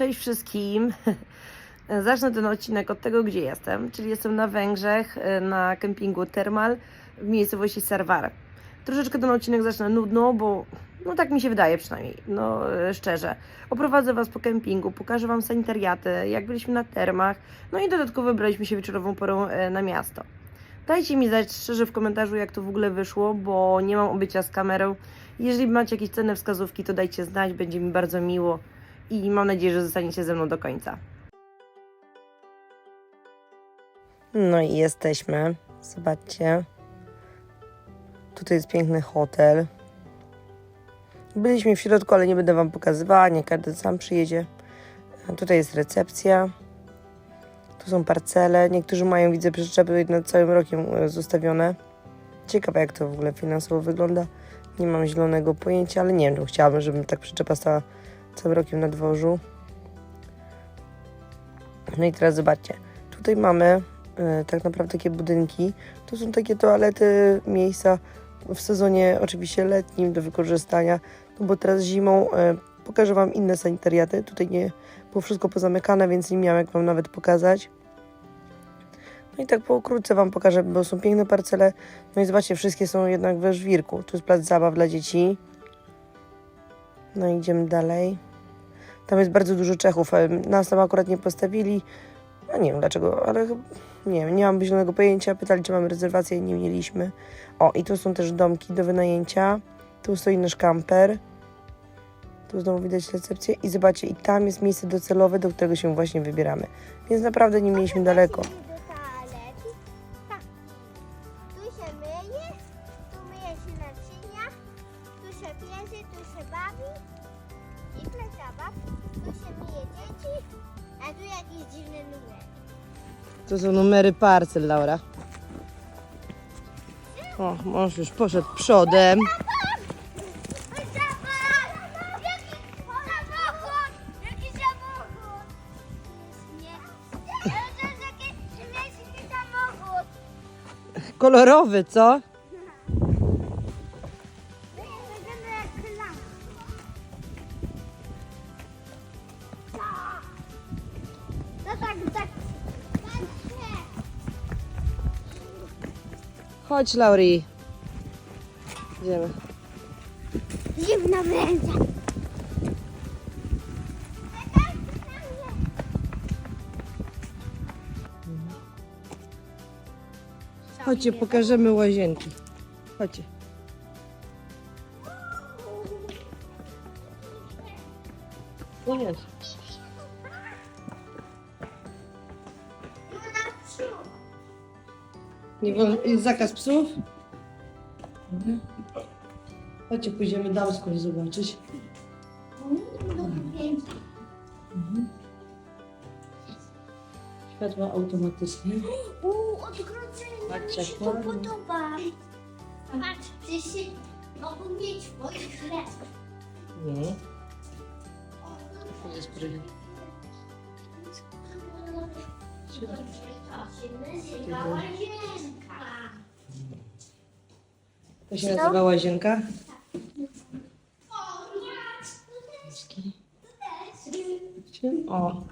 Cześć wszystkim. Zacznę ten odcinek od tego, gdzie jestem, czyli jestem na Węgrzech, e, na kempingu Thermal w miejscowości Sarwar. Troszeczkę ten odcinek zacznę nudno, bo no tak mi się wydaje przynajmniej, no e, szczerze. Oprowadzę Was po kempingu, pokażę Wam sanitariaty, jak byliśmy na termach, no i dodatkowo wybraliśmy się wieczorową porą e, na miasto. Dajcie mi znać szczerze w komentarzu, jak to w ogóle wyszło, bo nie mam obycia z kamerą. Jeżeli macie jakieś cenne wskazówki, to dajcie znać, będzie mi bardzo miło i mam nadzieję, że zostaniecie ze mną do końca. No i jesteśmy. Zobaczcie. Tutaj jest piękny hotel. Byliśmy w środku, ale nie będę Wam pokazywała. Nie każdy sam przyjedzie. Tutaj jest recepcja. Tu są parcele. Niektórzy mają, widzę, przyczepy nad całym rokiem e, zostawione. Ciekawe, jak to w ogóle finansowo wygląda. Nie mam zielonego pojęcia, ale nie wiem, chciałabym, żeby tak przyczepa stała całym rokiem na dworzu. No i teraz zobaczcie. Tutaj mamy e, tak naprawdę takie budynki. To są takie toalety, miejsca w sezonie oczywiście letnim do wykorzystania. No bo teraz zimą e, pokażę Wam inne sanitariaty. Tutaj nie było wszystko pozamykane, więc nie miałam jak Wam nawet pokazać. No i tak pokrótce Wam pokażę, bo są piękne parcele. No i zobaczcie, wszystkie są jednak we żwirku. Tu jest plac zabaw dla dzieci. No idziemy dalej. Tam jest bardzo dużo Czechów. Nas tam akurat nie postawili. No nie wiem dlaczego, ale nie wiem, nie mam zielonego pojęcia. Pytali, czy mamy rezerwację i nie mieliśmy. O, i tu są też domki do wynajęcia. Tu stoi nasz kamper. Tu znowu widać recepcję. I zobaczcie, i tam jest miejsce docelowe, do którego się właśnie wybieramy. Więc naprawdę nie mieliśmy daleko. Są numery parcel, Laura. O, mąż już poszedł przodem. Jaki samochód! Chodź, Lauri. Idziemy. Zimno będzie. Chodźcie, pokażemy łazienki. Chodźcie. Tu Nie wolno, jest zakaz psów? Mhm. Chodźcie, pójdziemy damską zobaczyć. Mhm. Światła automatyczne. Uuu, odgrodzenie. Patrzcie, Mi się to ładnie. podoba. Patrz, przecież mogą mieć swoje chleb. Nie. To jest pryl. To się nazywa łazienka. To się nazywa łazienka. O.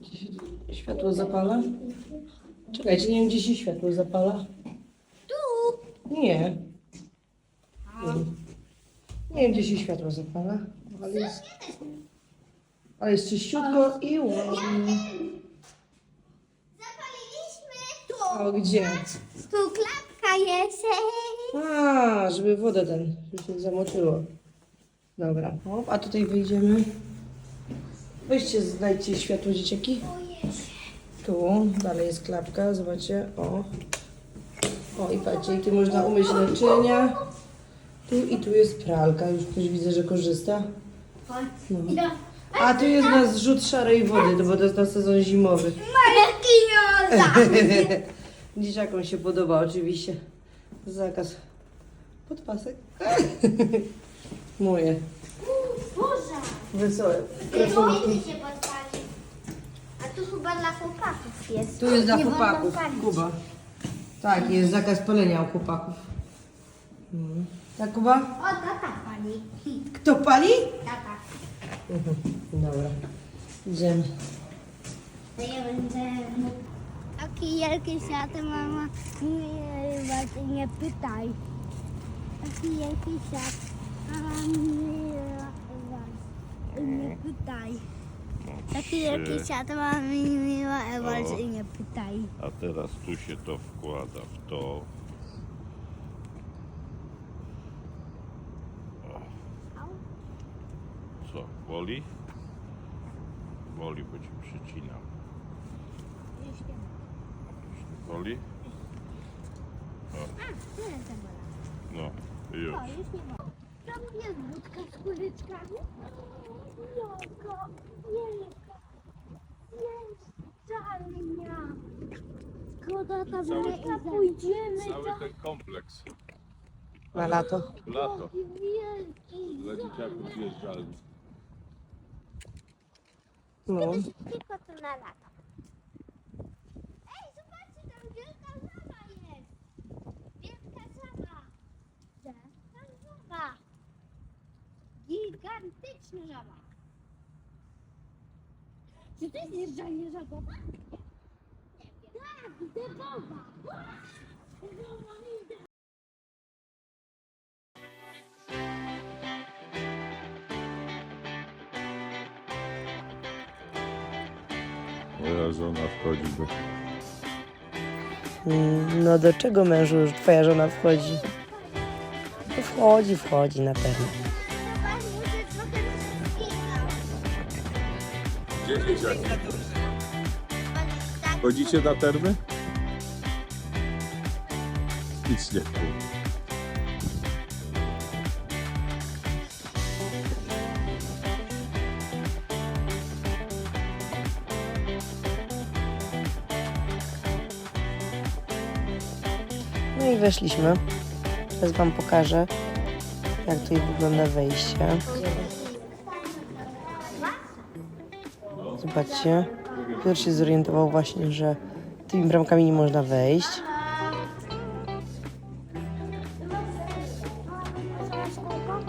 Gdzie się tu Światło zapala? Czekajcie, nie wiem gdzie się światło zapala. Tu. Nie. Nie, nie wiem gdzie się światło zapala. Ale jest, ale jest czyściutko i ładnie. Zapaliliśmy. Tu. O, gdzie? Tu klatka jest. A, żeby woda ten, żeby się zamoczyło. Dobra, Hop, a tutaj wyjdziemy. Weźcie, znajdźcie światło dzieciaki. Tu, dalej jest klapka, zobaczcie, o. O, i patrzcie, i tu można umyć naczynia. Tu i tu jest pralka, już ktoś widzę, że korzysta. No. A tu jest na zrzut szarej wody, no bo to jest na sezon zimowy. Markinioza. Dzieciakom się podoba oczywiście. Zakaz. Podpasek. Moje. Boże. Wesołe. Kiedy się podpali? A tu chyba dla chłopaków jest. Tu jest dla Nie wolno chłopaków. palić. Kuba. Tak, jest zakaz palenia u chłopaków. Mm. Tak, Kuba? O, tata pali. Kto pali? Tata. Dobra. Idziemy. To ja będę. Taki wielki świat, mama, nie, nie pytaj. Taki wielki świat, mama, nie, nie pytaj. Taki wielki świat, mama, miła Ewa, i nie pytaj. A teraz tu się to wkłada w to. Boli? Boli, bo ci przycinam. Boli? No, już. O, już nie ma. Tam jest budka z kuleczkami. Jaka wielka. Jest czarnia. Szkoda tam nie pójdziemy. Cały ten kompleks. Na lato. Lato. Wielki. Dla dzieciaków zjeżdżalni. No. Tylko to na lato. Ej, zobaczcie, tam wielka żaba jest. Wielka żaba. Gdzie? Gigantyczna żaba. Czy to jest jeżdżalnia żabowa? Tak, dębowa. Moja wchodzi. Mm, No do czego mężu już twoja żona wchodzi? No wchodzi, wchodzi na pewno. Gdzie dzieciaki? Chodzicie na termy? Nic nie. Weszliśmy. Teraz wam pokażę, jak tutaj wygląda wejście. Zobaczcie. Piotr się zorientował właśnie, że tymi bramkami nie można wejść.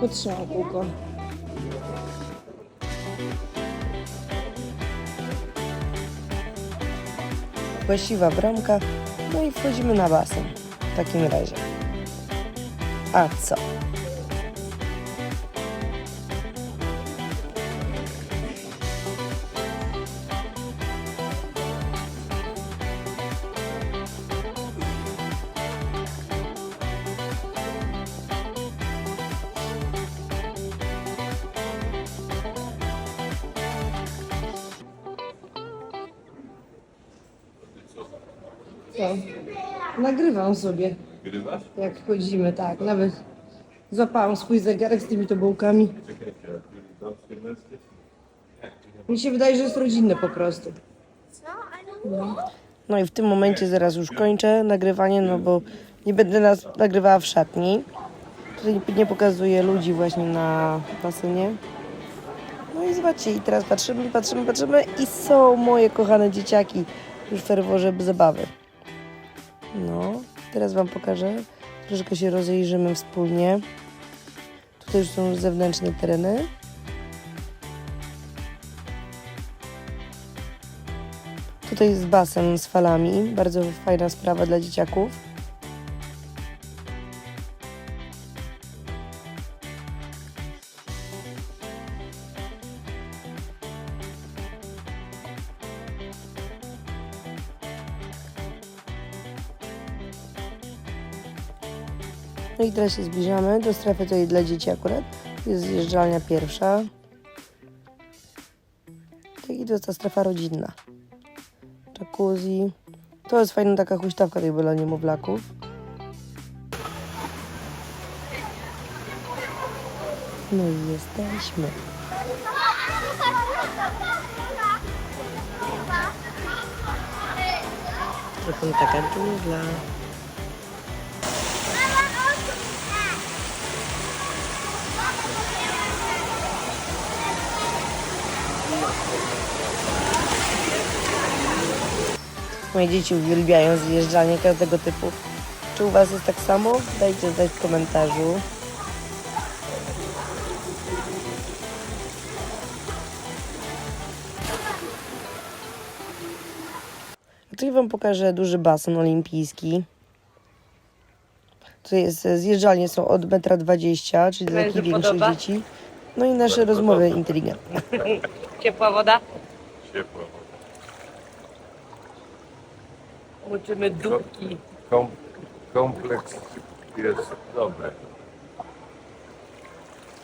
Potrzymał kółko. Właściwa bramka. No i wchodzimy na basen. Takim razie. A co? Co? Nagrywam sobie, Grywasz? jak chodzimy, tak. Nawet złapałam swój zegarek z tymi tobołkami. Damskie, męskie? Mi się wydaje, że jest rodzinne po prostu. Ale No i w tym momencie zaraz już kończę nagrywanie, no bo nie będę nas nagrywała w szatni. Tutaj nie pokazuję ludzi właśnie na basenie. No i zobaczcie, i teraz patrzymy, patrzymy, patrzymy i są moje kochane dzieciaki już w ferworze zabawy. No, teraz Wam pokażę. Troszeczkę się rozejrzymy wspólnie. Tutaj już są zewnętrzne tereny. Tutaj jest basen z falami. Bardzo fajna sprawa dla dzieciaków. No i teraz się zbliżamy do strefy tutaj dla dzieci akurat. Jest zjeżdżalnia pierwsza. I to jest ta strefa rodzinna jacuzzi. To jest fajna taka huśtawka tej dla niemowlaków. No i jesteśmy. Trochę taka dżungla. Moje dzieci uwielbiają zjeżdżanie każdego typu. Czy u Was jest tak samo? Dajcie znać w komentarzu. Tutaj Wam pokażę duży basen olimpijski. Tutaj jest zjeżdżalnie są od metra 20, czyli dla takich większych dzieci. No i nasze rozmowy inteligentne. Ciepła woda? Ciepło. Uczymy dupki. Kom, kompleks jest dobry.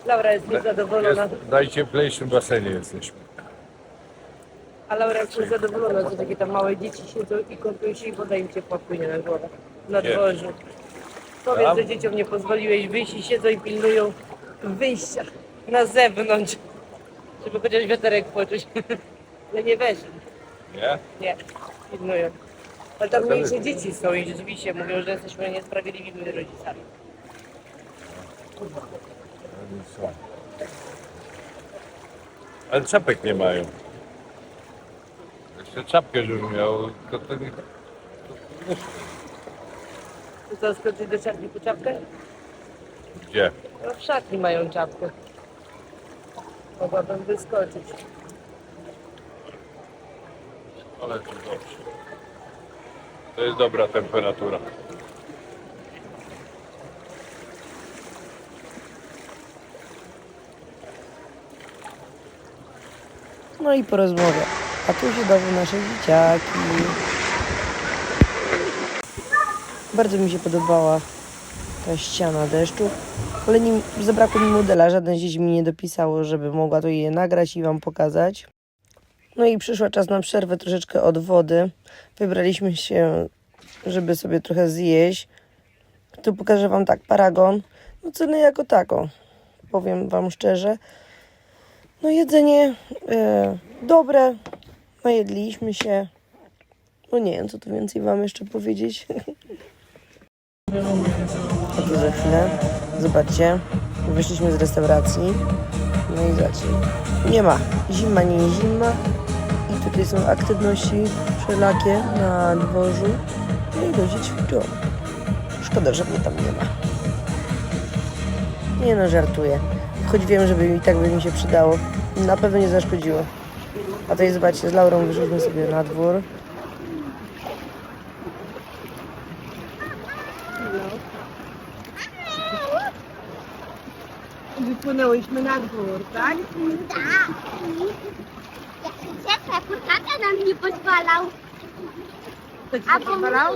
Laura jest niezadowolona. Jest w najcieplejszym basenie jesteśmy. A Laura jest niezadowolona, że takie tam małe dzieci siedzą i kąpią się i woda im ciepła płynie na głowę. Na Nie. dworzu. Powiedz, Tam? że dzieciom nie pozwoliłeś wyjść i siedzą i pilnują wyjścia na zewnątrz, żeby chociaż wiaterek poczuć. Ale nie weszli. Nie? Nie, pilnują. Ale tam Ale- mniejsze dzieci są i rzeczywiście mówią, że jesteśmy niesprawiedliwymi rodzicami. Ale czapek nie mają. Jeszcze czapkę, żebym miał, to to nie... To co, skoczyć do szatni po czapkę? Gdzie? No w szatni mają czapkę. Mogłabym wyskoczyć. Ale to dobrze. To jest dobra temperatura. No i po rozmowie. A tu się dowie nasze dzieciaki. Bardzo mi się podobała ta ściana deszczu, ale nim, zabrakło mi modela. Żaden z dzieci mi nie dopisało, żeby mogła to je nagrać i Wam pokazać. No i przyszła czas na przerwę troszeczkę od wody. Wybraliśmy się, żeby sobie trochę zjeść. Tu pokażę Wam tak, paragon. No ceny jako tako. Powiem Wam szczerze. No jedzenie e, dobre. Najedliśmy się. No nie wiem, co tu więcej Wam jeszcze powiedzieć. A tu za chwilę, zobaczcie, wyszliśmy z restauracji. No i zobaczcie, nie ma. Zima nie zima. I tutaj są aktywności wszelakie na dworzu. No i ludzie ćwiczą. Szkoda, że mnie tam nie ma. Nie no, żartuję. Choć wiem, że by i tak by mi się przydało. Na pewno nie zaszkodziło. A tutaj zobaczcie, z Laurą wyszliśmy sobie na dwór. Wypłynęłyśmy na dwór, tak? Tak. To tata nam nie pozwalał. To ci nie pozwalał?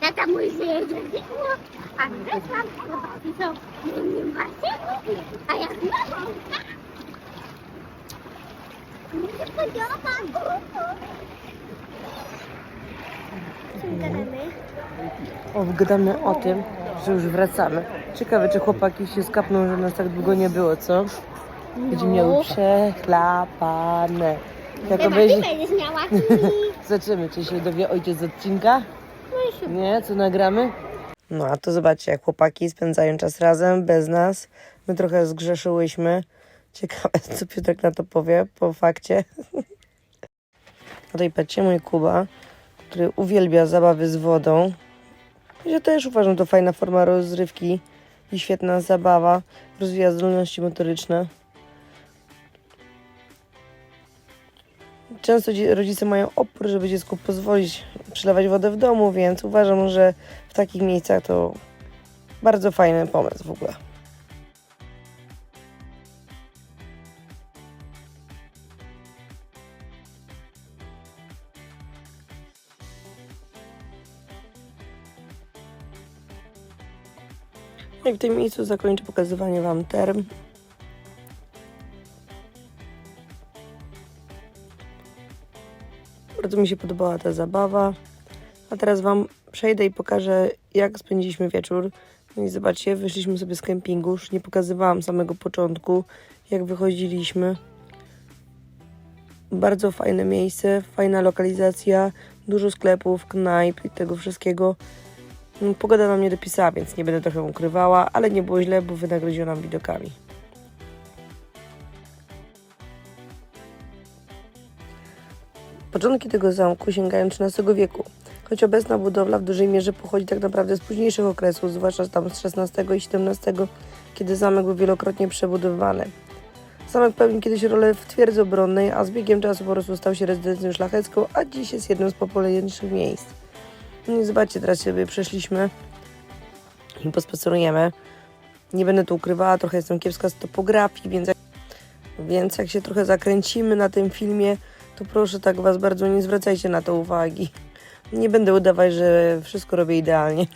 Tata mój się jedzie zimno, a wreszcie chłopaki są innym basenie, a jak mama, mi się gadamy? O, gadamy o tym, że już wracamy. Ciekawe, czy chłopaki się skapną, że nas tak długo nie było, co? Będziemy miały przechlapane. Jak Chyba ty obejrzy... Zobaczymy, czy się dowie ojciec z odcinka. Nie, co nagramy? No a to zobaczcie, jak chłopaki spędzają czas razem, bez nas. My trochę zgrzeszyłyśmy. Ciekawe, co Piotrek na to powie po fakcie. A tutaj patrzcie, mój Kuba, który uwielbia zabawy z wodą. Ja też uważam, to fajna forma rozrywki i świetna zabawa. Rozwija zdolności motoryczne. Często rodzice mają opór, żeby dziecku pozwolić przelewać wodę w domu, więc uważam, że w takich miejscach to bardzo fajny pomysł w ogóle. No i w tym miejscu zakończę pokazywanie Wam term. Bardzo mi się podobała ta zabawa. A teraz Wam przejdę i pokażę, jak spędziliśmy wieczór. No i zobaczcie, wyszliśmy sobie z kempingu. Już nie pokazywałam samego początku, jak wychodziliśmy. Bardzo fajne miejsce, fajna lokalizacja, dużo sklepów, knajp i tego wszystkiego. No, Pogoda nam nie dopisała, więc nie będę trochę ukrywała, ale nie było źle, bo wynagrodziła nam widokami. Początki tego zamku sięgają XIII wieku, choć obecna budowla w dużej mierze pochodzi tak naprawdę z późniejszych okresów, zwłaszcza tam z XVI i XVII, kiedy zamek był wielokrotnie przebudowywany. Zamek pełnił kiedyś rolę w twierdzy obronnej, a z biegiem czasu po prostu stał się rezydencją szlachecką, a dziś jest jednym z popularniejszych miejsc. No zobaczcie, teraz sobie przeszliśmy i pospacerujemy. Nie będę tu ukrywała, trochę jestem kiepska z topografii, więc jak, więc jak się trochę zakręcimy na tym filmie, to proszę tak Was bardzo nie zwracajcie na to uwagi. Nie będę udawać, że wszystko robię idealnie.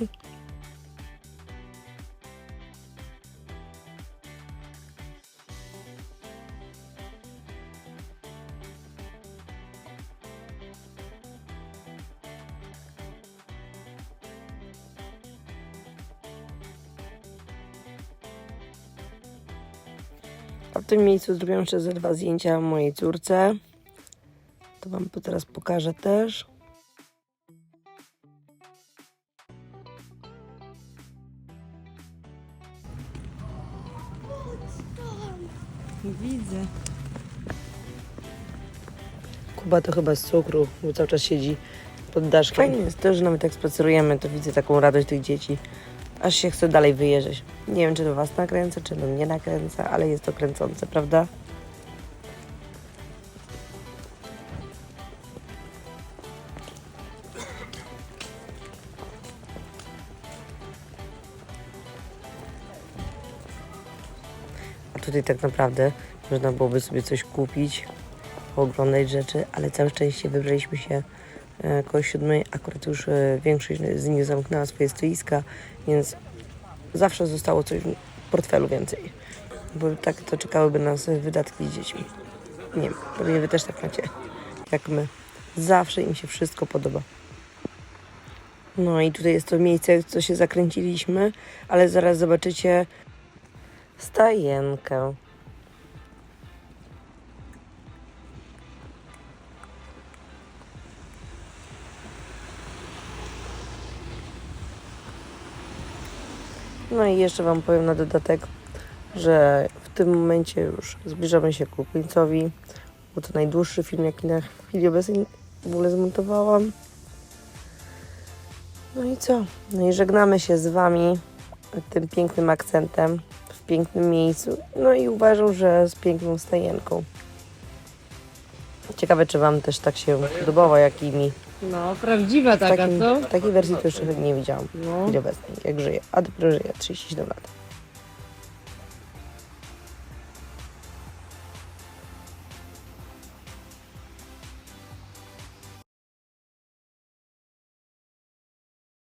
A w tym miejscu zrobiłam jeszcze ze dwa zdjęcia mojej córce. To Wam po- teraz pokażę też. Widzę. Kuba to chyba z cukru, bo cały czas siedzi pod daszkiem. Fajnie jest to, że nawet jak spacerujemy, to widzę taką radość tych dzieci. Aż się chce dalej wyjeżdżać. Nie wiem, czy to Was nakręca, czy to mnie nakręca, ale jest to kręcące, prawda? A tutaj tak naprawdę można byłoby sobie coś kupić, pooglądać rzeczy, ale całe szczęście wybraliśmy się koło siódmej. Akurat już e, większość z nich zamknęła swoje stoiska, więc zawsze zostało coś w portfelu więcej. Bo tak to czekałyby nas wydatki z dziećmi. Nie wiem, pewnie wy też tak macie, jak my. Zawsze im się wszystko podoba. No i tutaj jest to miejsce, co się zakręciliśmy, ale zaraz zobaczycie stajenkę. No i jeszcze Wam powiem na dodatek, że w tym momencie już zbliżamy się ku końcowi. Był to najdłuższy film, jaki na chwili obecnej w ogóle zmontowałam. No i co? No i żegnamy się z Wami tym pięknym akcentem w pięknym miejscu. No i uważam, że z piękną stajenką. Ciekawe, czy Wam też tak się podobało, jak i mi. No, prawdziwa taka, takim, co? w takiej wersji to jeszcze nie widziałam No. chwili obecnej, jak żyję. A dopiero żyję 37 lat.